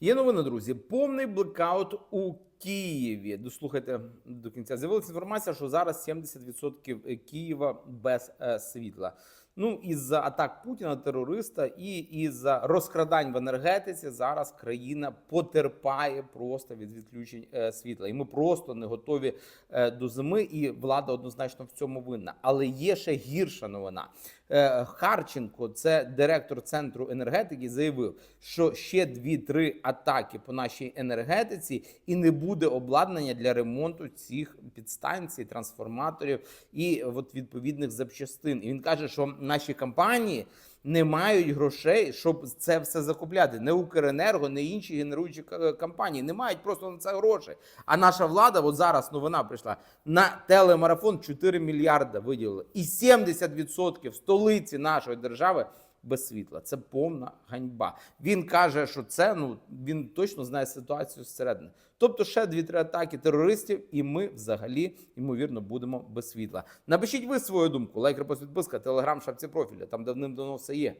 Є новини, друзі. Повний блекаут у Києві. Дослухайте до кінця. З'явилася інформація, що зараз 70% Києва без е, світла. Ну із-за атак Путіна, терориста, і із-за розкрадань в енергетиці зараз країна потерпає просто від відключень е, світла. І ми просто не готові е, до зими, і влада однозначно в цьому винна. Але є ще гірша новина. Е, Харченко, це директор центру енергетики, заявив, що ще 2-3 атаки по нашій енергетиці, і не буде обладнання для ремонту цих підстанцій, трансформаторів і от відповідних запчастин. І він каже, що наші компанії не мають грошей, щоб це все закупляти. Не Укренерго, не інші генеруючі е, компанії не мають просто на це грошей. А наша влада, от зараз новина прийшла на телемарафон 4 мільярда виділила, і 70% в столиці нашої держави. Без світла це повна ганьба. Він каже, що це ну він точно знає ситуацію зсередини. Тобто, ще дві-три атаки терористів, і ми взагалі ймовірно будемо без світла. Напишіть ви свою думку, лайк, репост, підписка, телеграм, шапці профіля. Там давним-давно все є.